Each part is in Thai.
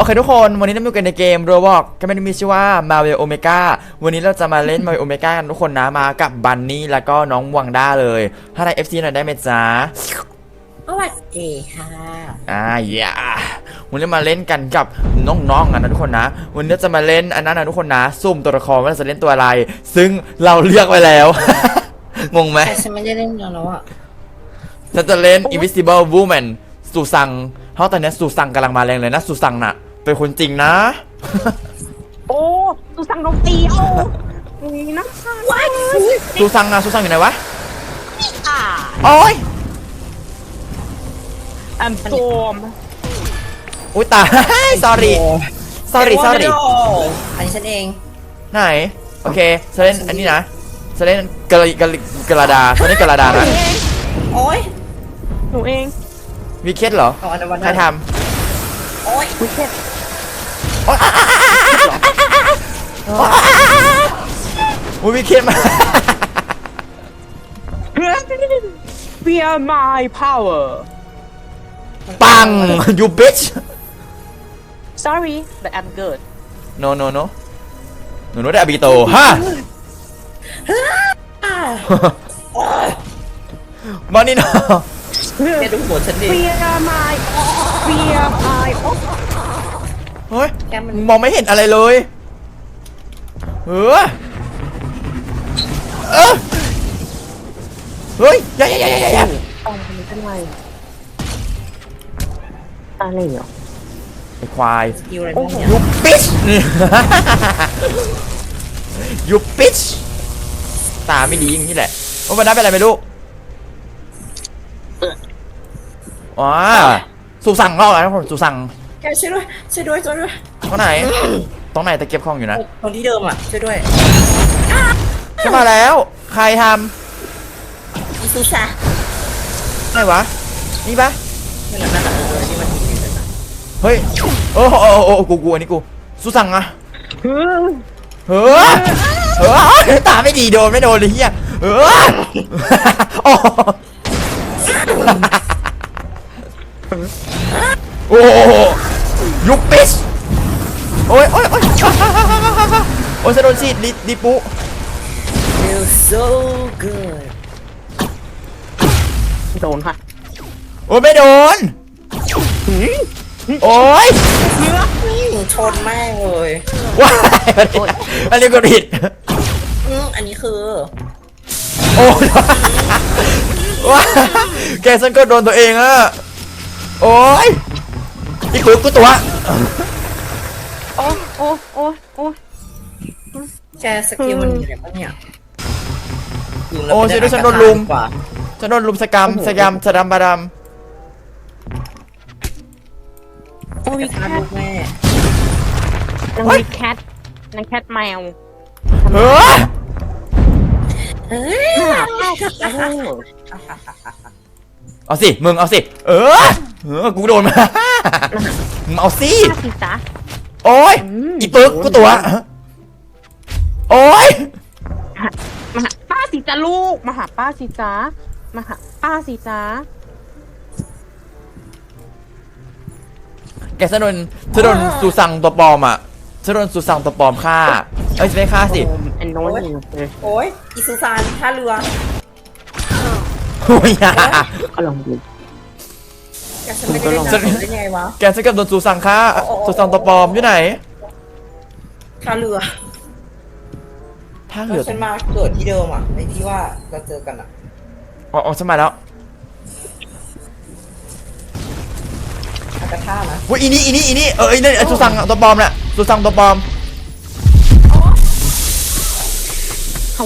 โอเคทุกคน วันนี้เราอยู่กันในเกม Roblox ก็ไม่ได้มีชื่อว่า Marvel Omega วันนี้เราจะมาเล่น Marvel Omega กันทุกคนนะ มากับบันนี่แล้วก็น้องวังด้าเลยถ้าใน FC หน่อยได้ไหมจ๊ะสวัสดีค่ะ อ่าอย่าวันนี้มาเล่นกันกับน้องๆกันนะทุกคนนะ วันนี้เราจะมาเล่นอันนั้นนะทุกคนนะ ซุ่มตัวละครว่าเราจะเล่นตัวอะไร ซึ่งเราเลือกไว้แล้ว งงไหมแต่ฉันไม่ได้เล่นแล้วอะฉันจะเล่น Invisible Woman สุสังเพราะตอนนี้สุสังกำลังมาแรงเลยนะสุสังน่ะ เป็นคนจริงนะ โอ้สุสังโดนตีโอ้นี่นะคะว้ายสุสังอะสุสังอยู่ไหนวะอ่าโอ้ยแอมโซมอุ้ยตาย sorry sorry sorry อันนี้ฉันเอง ไหน โอเคฉันเล่นอันนี้นะฉันเล่นกะลิกะลิกะลาดาฉันเล่นกะลาดานะโอ้ยหนูเองวีเคสเหรอเอาอันนั้นวันใครทโอ้ยวิเศษำโอุ้ยวีเคสมาเฟียร์ my power ปัง you bitch sorry but I'm good no no no หนูรู้ได้อาบิโตฮะมานี่เนาะแกดูหัวฉันดิเฟียร์ my เฟียร์ my โอ้ เฮ้ยแกมันมองไม่เห็นอะไรเลยเออเออเฮ้ยอย่าอย่าอย่าอย่าอย่าตองคนนี้เป็นไรอะไรเหรอไอ้ควายคิวอะไรบ้างเนี่ยยูปิชยูปิชตาไม่ดีอย่างนี้แหละโอ้มันได้เป็นอะไรไม่รู้ว้าสุสั่งเล่าอะไรนะผมสุสั่ง แกช่วยด้วยช่วยด้วยช่วยด้วยตรงไหน ตรงไหนตะเก็บของอยู่นะตรงที่เดิมอะช่วยด้วยขึ้นมาแล้ว ใครทอีซูซาำไหนวะ นี่ปะนั่นแหละนั่นแหละเออที่มันมีอยู่นั่นน่ะเฮ้ยโอ้โหโอ้โหโอ้โหกูกูอันนี้กูสุสั่งอะเฮ้ยเฮ้ยเฮ้ยตาไม่ดีโดนไม่โดนเลยเฮียเฮ้ยโอ้โหโอ้โห ยุบปิชโอ้ยโอ้ยโอ้ยโอ้ยจะโดนฉีดดิดิปุ Feel so good โดนค่ะโอ้ยไม่โดน โอ้ยชนแม่งเลยว้ายอันนี้ก็ผิด อืมอันนี้คือโอ้ยว้ายแกฉันก็โดนตัวเองอะโอ้ย อีกปึ๊บกูตัวโอ้โอ้โอ้โอ้แกสกิลมันอยู่ไหนบ้างเนี่ยโอ้ยช่วยด้วยฉันโดนลุมฉันโดนลุมสกรรมสกรรมสะดำบาดโอ้ยฆ่าลูกแม่นางมีแคทนางแคทแมวำเฮ้ยเฮ้ย เอาสิ มึงเอาสิ เออ เออ กูโดนมา มึงเอาสิป้าสิจ๊ะโอ้ยอืมอีปึ๊กกูตัว โอ้ย มาหาป้าสิจ๊ะลูก มาหาป้าสิจ๊ะมาหาป้าสิจ๊ะแกฉันโดนฉันโดนสุสังตัวปลอมอะฉันโดนสุสังตัวปลอมฆ่า เอ้ยจะไม่ฆ่าสิ อันโน้นเลยโอ้ยอีซูซานท่าเรือ โอ้ยอย่าก็ลองดูแกฉันไม่ได้เล่นน้ำได้ไงวะแกฉันกับโดนสุสังฆ่าโอ้โอ้โอ้สุสังตัวปลอมอยู่ไหนท่าเรือท่าแล้เรือวฉันมาเกิดที่เดิมอะไอ้ที่ว่าเราเจอกันอะอ๋ออ๋อฉันมาแล้วอากาท่านะอุ้ยอีนี่อีนี่อีนี่เออไอ้นี่ไอ้สุสังตัวปลอมน่ะสุสังตัวปลอมเขา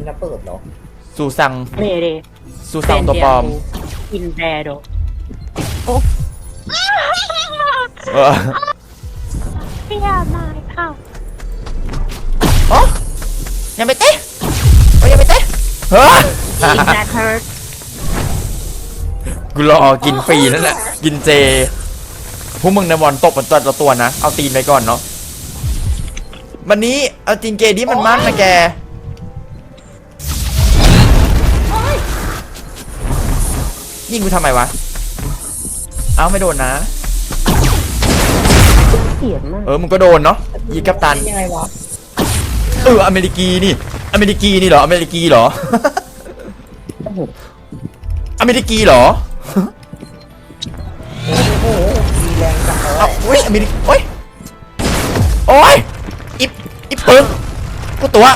นี้จะอันนี้เปิดเหรอสุสังเมเดสุสังตัวปลอมอินแดโดเออเฟียร์มาค่ะอ๋อยังไม่เตะโอ้ยยังไม่เตะเฮ้ยอินแดเฮิร์ตกูรอกินฟรีนั่นแหละกินเจพวกมึงในบอลตบมันตัวละตัวนะ เอาตีนไปก่อนเนาะวันนี้เอาจริงเกดี้มันมากนะแก ยิงกูทำไมวะ เอาไม่โดนนะ เกลียดมากเออมึงก็โดนเนาะยิงกัปตัน ยังไงวะเอออเมริกีนี่ อเมริกีนี่เหรอ อเมริกีเหรออเมริกีเหรอ โอ้หมีแรงจังเลเอยโอ้ยอเมริกโอ้ย โอ้ยอิบอิบปึ้งกูตัว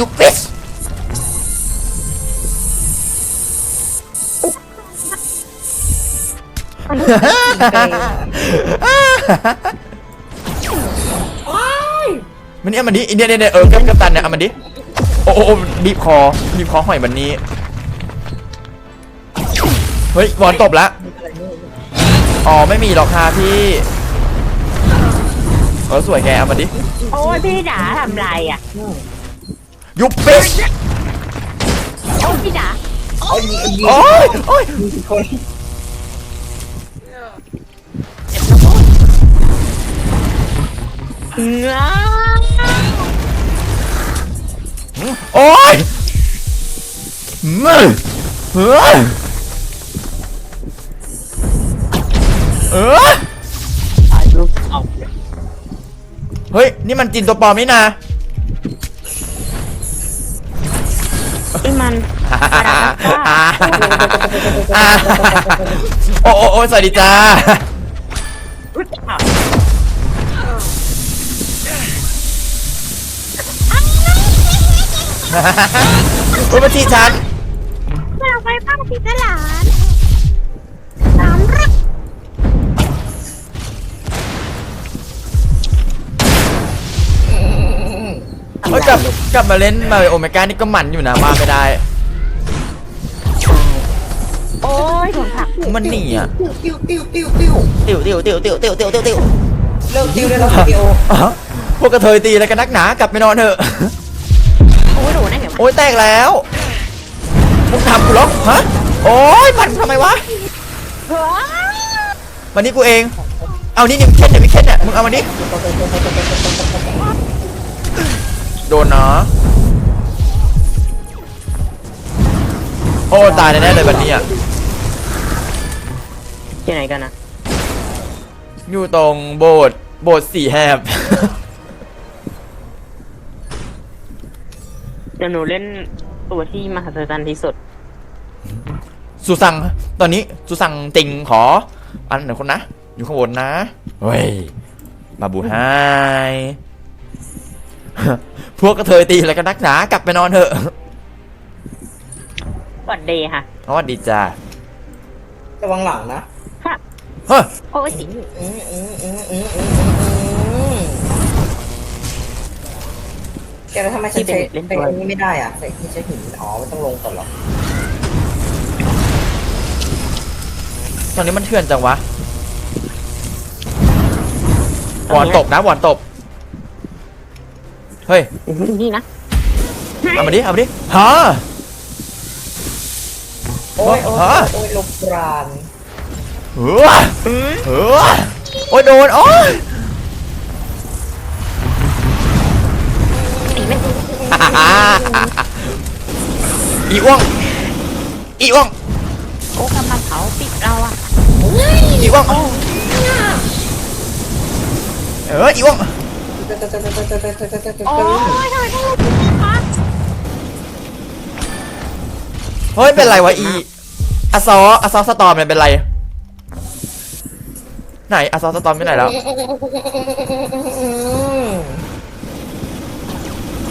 ยุกฟิส มันนี่มันนี้เนี่ยเนี่ยเออกับกัปตันเนี่ยเอามันดิโอ้โอ้บีบคอบีบคอหอยมันนี้เฮ้ยบอลตบละอ๋อไม่มีหรอกค่ะพี่เออสวยแกเอามาดิโอ้ยพี่จ๋าทำไรอะยุบปิ๊โอ้พี่จ๋าโอ้ยโอ้ย โอ้ยเออเออถ่ายรูปเอาเฮ้ย นี่มันจินตัวปลอมนี่นะไอ้มันโอ้โอ้สวัสดีจ้า อุ้ยมที่ฉันเราไปบ้างสิกระหลานสามรักเอ้กลับกลับมาเล่นมาโอเมก้านี่ก็หมันอยู่นะมาไม่ได้ โอ้ยมันหนีอะติ้วติ้วติ้วติ้วติ้วติ้วติ้วติ้วติ้วติ้วติ้วติ้วเลิกติ้วได้แล้วค่ะพี่โอ อ๋อพวกกระเทยตีแล้วกันนักหนากลับไปนอนเถอะ อ้ยแตกแล้วมึงทำกูหรอกฮะโอ้ยมันทำไมวะมันนี่กูเอง เอานี่นี่เคนเนี่ยพี่เคนเนี่ยมึงเอามนี่โดนเนาะโอ้ตายแน่เลยวันนี้อะที่ไหนกันนะอยู่ตรงโบสถ์โบสถ์สี่แหบ เดี๋ยวหนูเล่นตัวที่มหัศจรรย์ที่สุด สุสัง ตอนนี้สุสังติงขอ อันหนึ่งคนนะ อยู่ข้างบนนะ เฮ้ย มาบูไฮ พวกกระเทยตีอะไรกันนักหนากลับไปนอนเถอะสวัสดีค่ะสวัสดีจ้าระวังหลังนะ เฮ้ยโอ้ยสิอื้ออื้ออื้ แกแล้วทำไมที่ใช้เล่นด้วย เป็นอันนี้ไม่ได้อะใส่ที่ใช้หินอ๋อมันต้องลงก่อนหรอตอนนี้มันเถื่อนจังวะหวอนตกนะหวอนตกเฮ้ยนี่นะเอามาดิเอามาดิฮะโอ้ยฮะ โอ้ยลบกราน เออเออโอ้ยโดนโอ้ย อีอ้วงอีอ้วงโอ้กำลังเผาปิดเราอะอีอ้วงเอออีอ้วงเฮ้ยเป็นไรวะอีอาซออซอสตอมเนี่ยเป็นไร ไหนอาซอสตอมไม่ไหนแล้ว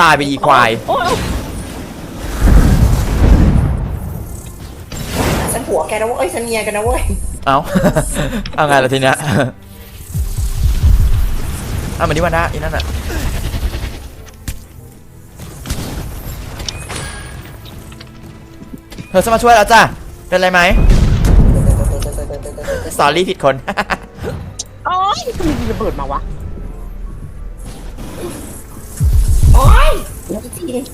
ตายไปอีควาย โอ้ยฉันผัวแกนะเว้ยเอ้ยฉันเมียกันนะเว้ยเอา เอาไงล่ะทีเนี้ยเอามาดิวันนะอีนั่นอะ เธอจะมาช่วยแล้วจ้ะ เป็นไรไหมสอรี่ผิดคน โอ้ยทำไมมีระเบิดมาวะ โอ้ยแล้วอีกทีนึง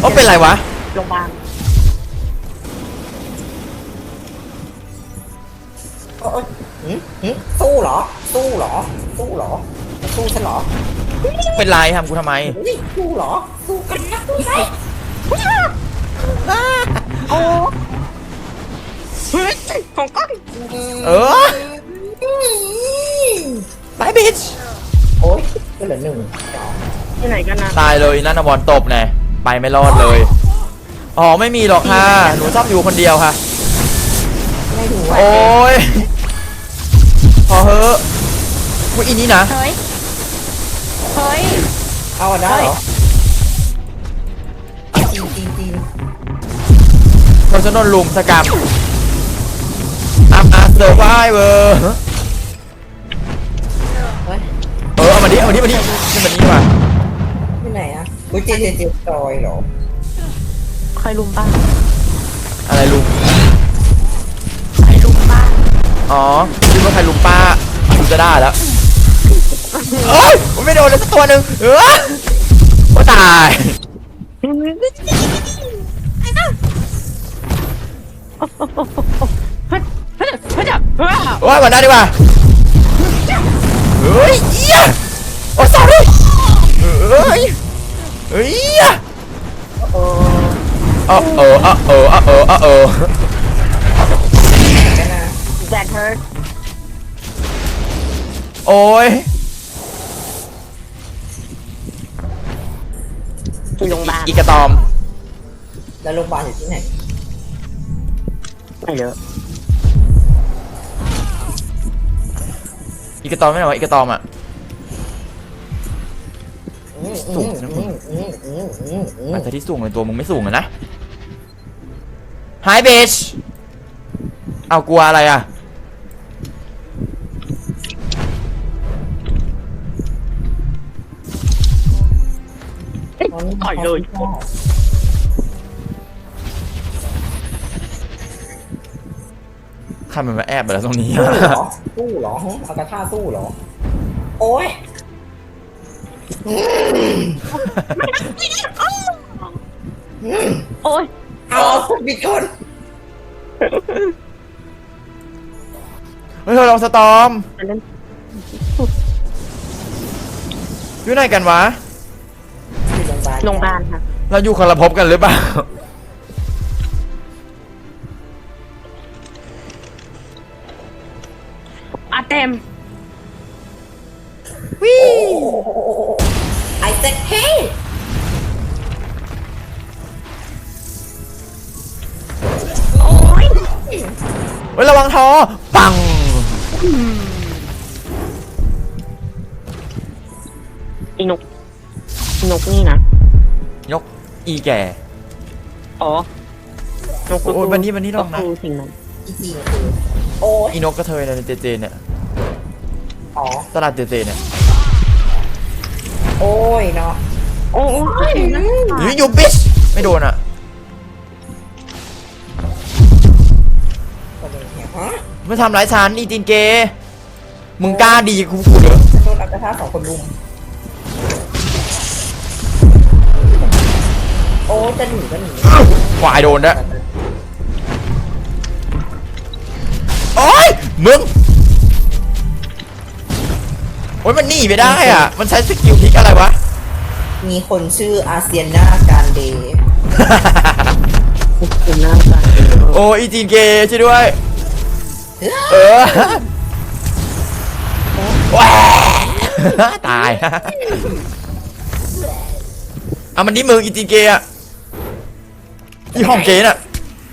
โอ้เป็นไรวะ โรงพยาบาลโอ้ยหืมหืมสู้เหรอ สู้เหรอ สู้เหรอจะสู้ฉันเหรอเป็นไรทำกูทำไมเฮ้ยสู้เหรอ สู้กันนะสู้ไหมโอ้เฮ้ยของก้อนเออ ไปบิชโอ้ยก็เหลือหนึ่งเดี๋ยว ที่ไหนกันนะตายเลยนั่นนะบอลตบแน่ไปไม่รอดเลย อ๋อไม่มีหรอกค่ะ หนูชอบอยู่คนเดียวค่ะ ไม่รู้อะโอ้ยพอเฮอะว่าอีนี้นะ เฮ้ย เฮ้ย เอาอะได้เหรอจีนจีนจีนเราจะโดนลุมสกรรมอัพอาร์เซอร์ไวเวอร์เฮ้ย เออเอามาดิเอามาดิเอามาดินี่มันนี่ว่ะ ไปไหนอะอุ้ยเจเจเจจอยเหรอใครลุมป้าอะไรลุมใครลุมป้าอ๋อคิดว่าใครลุมป้ากูจะได้แล้วเอ้ยมันไม่โดนเลยสักตัวหนึ่งเออโอ้ตายเฮ้ยเฮ้ยเฮ้ยเฮ้ยโอ้ยวันหน้าดีกว่าเฮ้ยเหี้ยโอ้สอรี่เฮ้ย เฮ้ยเอออ๋อเอออ๋อเอออ๋อเอออ๋อเออกันนะแดนเฮิร์โอ้ยที่โรงพยาบาลอีกระตอม แล้วโรงพยาบาลอยู่ที่ไหนไม่เยอะอีกระตอมไม่ไหนวะอีกระตอมอะอืม สูอืงมนะมึอืงมอืมอืมอืมอืมมันจะที่สูงเลยตัวมึงไม่สูงอะนะ Hi bitch เอากลัวอะไรอะ ต่อยเลย ข้ามันมาแอบไปแล้วตรงนี้ สู้เหรอสู้เหรอฮะเอากระท่าสู้เหรอ โอ้ย โอ้ยเอาบิดคนเฮ้ยเธอลองสตอมอันนั้นอยู่ไหนกันวะอยู่โรงพยาบาลโรงพยาบาลค่ะ เราอยู่คนละภพกันหรือเปล่าอาเต็ม โอ้โห ไอเซ็กเฮ้ยโอ้ยเฮ้ยระวังทอปังอีนกอีนกนี่นะ ยกอีแก่ อ๋อ นกโอ้ยวันนี้วันนี้ลองนะ ก็คือสิ่งนั้นอีจีคือโอ้ยอีนกกระเทยในเจเจเนี่ย อ๋อ ตลาดเจเจเนี่ย โอ้ยเนาะโอ้ยยูยูบิชไม่โดนอะคนนี้เนี่ยฮะไม่ทำร้ายฉันอีจินเก มึงกล้าดีกูพูดเหรอจะโดนเอากระท่าสองคนลุมโอ้ยจะหนีก็หนีควายโดนด้วยโอ้ยมึง โอ้ยมันหนีไปได้อะ มันใช้สกิลพลิกอะไรวะ มีคนชื่ออาเซียนาการเดย์คุณน่าจะโอ้อีจีนเกย์ช่วยด้วย เออว้าตายเอามันนี่มึงอีจีนเกย์อะอีห้องเกย์น่ะ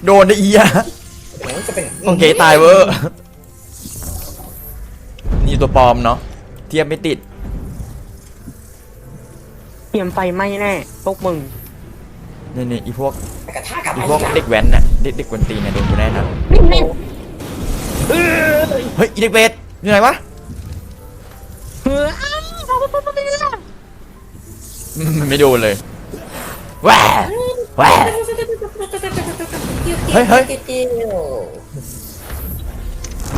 โดนได้อีอะโอ้ยจะเป็นห้องเกย์ตายเวอร์นี่ตัวปลอมเนาะ เทียบไม่ติด เตรียมไฟไหม้แน่พวกมึง นี่นี่อีพวกกระท่ากลับอีมาพวกอีกเด็กแว้นน่ะเด็กเด็กกวนตีนน่ะโดนกูแน่นอนนี่นี่เฮ้ยอีเด็กเบสอยู่ไหนวะเฮ้ยอืมไม่โดนเลยว้าแหวะเฮ้ยเฮ้ย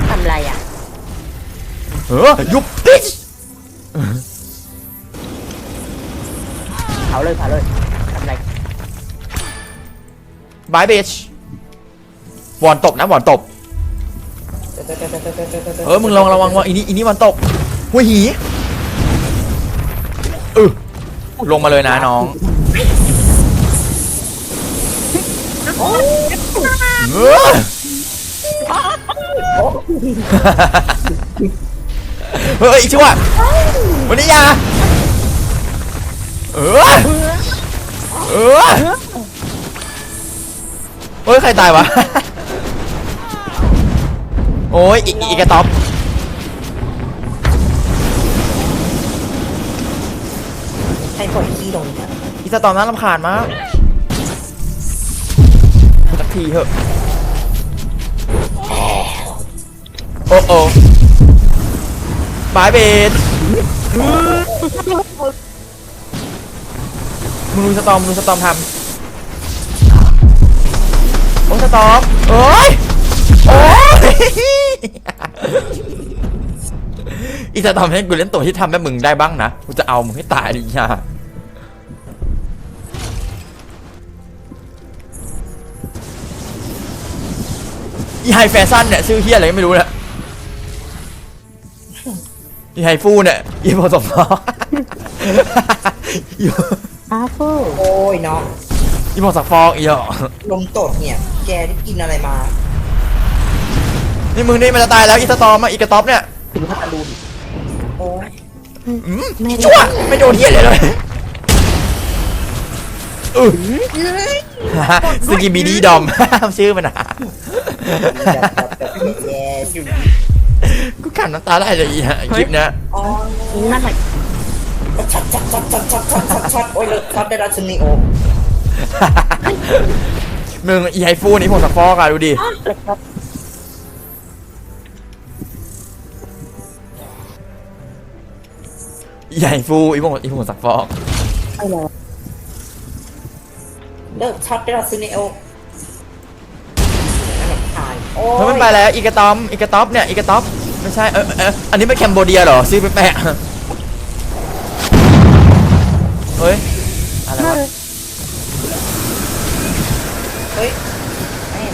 ทำไรอะ เออยุบปิช เผาเลยเผาเลยทำไรบายบิชวอนตบนะวอนตบ เออ มึงลองระวังว่าอีนี่อีนี่วันตกหัวหีเออลงมาเลยนะน้องเออเฮ้ยชั่ว วันนี้อยาเออเออเฮ้ยใครตายวะ โอ้ยอีอีกระต๊อบใครปล่อยขี้ตรงนี้อะอีสตอมน่ารำคาญมากสักทีเถอะ โอ้โอ้บายเบส มึงดูสตอมมึงดูสตอมทำโอ้สตอมโอ้ยโอ้ยอีสตอมให้กูเล่นตัวที่ทำแบบมึงได้บ้างนะกูจะเอามึงให้ตายดิย่าอีไฮแฟชั่นเนี่ยชื่อเฮียอะไรก็ไม่รู้เนี่ยอี ไฮฟูเนี่ยอีผสมล้ออีอาเฟิลโอ้ยน้องอีผสมฟองอีหรอลมตดเนี่ย แกได้กินอะไรมา นี่มึงนี่มันจะตายแล้วอีสตอมอะอีกระต๊อบเนี่ยถึงพัทลุนโอ้ยอืมอีชั่วไม่โดนเฮียเลยเลยอือสกิบีดีดอม ชื่อมันอะแบบแบบแบบไม่แย่อยู่ กูขันน้ำตาได้เลยอีฮะคลิปเนี้ยอ๋อนั่นแหละชัดชัดชัดชัดชัดชัดชัดชัดโอ้ยเลิกชัดได้ราชนีโอมึงอีไฮฟูนี่ผสมฟองอะดูดิใหญ่ฟูอีพวกอีพวกสักฟอกไอ้แล้วเลิกชัดได้ราชนีโอนั่นแหละทายโอ้เฮ้ยมันไปแล้วอีกระตอมอีกระต๊อบเนี่ยอีกระต๊อบ ไม่ใช่เออเอออันนี้เป็นแคมโบเดียเหรอซื้อไปแปะเฮ้ย อะไรวะเฮ้ย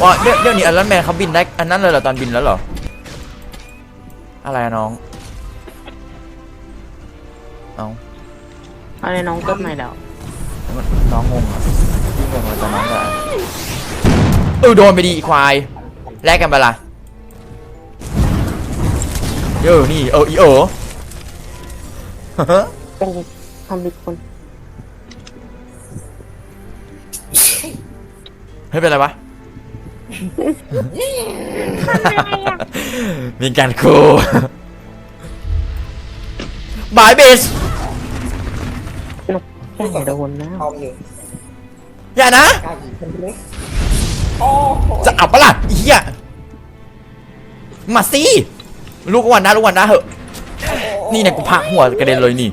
ว่าเดี๋ยวเดี๋ยวนี้อันนั้นแมนเขาบินได้อันนั้นเลยเหรอตอนบินแล้วเหรอ อะไรอะน้อง เอาอะไรน้องเกิดใหม่แล้วน้องงงอะพี่งงเลยตอนน้องก็เออโดนไปดีอีควาย แลกกันไปะละ เออนี่เอออีเออเป็นทำดิคนเฮ้ยเป็นไรวะมีการคูบายเบสแค่โดนนะทอมอยู่อย่านะ กล้ายิงคนเล็กโอ้โหจะเอาปะล่ะไอ้เหี้ยมาสิ ลูกวันนะลูกวันนะเหอะ นี่เนี่ยกูพักหัวกระเด็นเลยนี่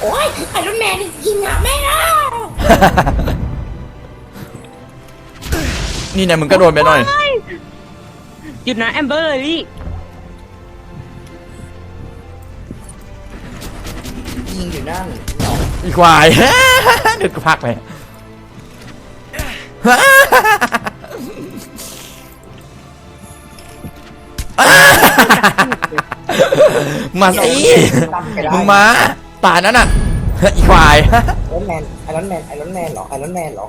โอ้ยไอรอนแมนนี่ยิงอะแม่นะนี่เนี่ยมึงก็โดนไปหน่อย หยุดนะแอมเบอร์เลยลี่ยิงอยู่นั่นเนาะอีควาย เดี๋ยวกูพักไป มาสิมึงมาป่านั้นน่ะอีควายไอรอนแมนไอรอนแมนไอรอนแมนหรอไอรอนแมนหรอ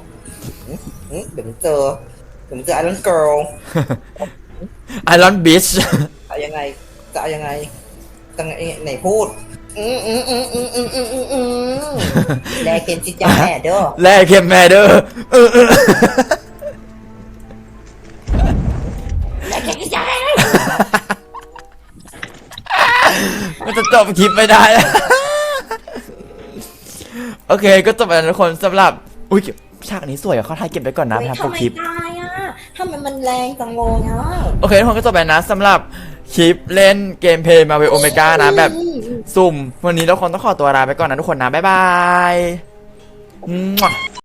เดี๋ยวมึงเจอเดี๋ยวมึงเจอไอรอนเกิร์ลไอรอนบิชเอายังไงจะเอายังไงตังไหนพูดแลเกมจิตยาแม่เด้อแลเกมแม่เด้อ จะจบคลิปไม่ได้โอเค ก็จบไปแล้วทุกคนสำหรับ อุ้ยฉากนี้สวยอะเขาถ่ายเก็บไว้ก่อนนะไปเฮ้ยทำปทำกไมคลิปตายอะทำไมมันแรงจังเลยอะโอเคทุกคนก็จบไปนะสำหรับคลิปเล่นเกมเพลย์มาเวโอเมก้านะแบบ สุ่ม วันนี้เราคงต้องขอตัวลาไปก่อนนะทุกคนนะ บ๊ายบายมั่ว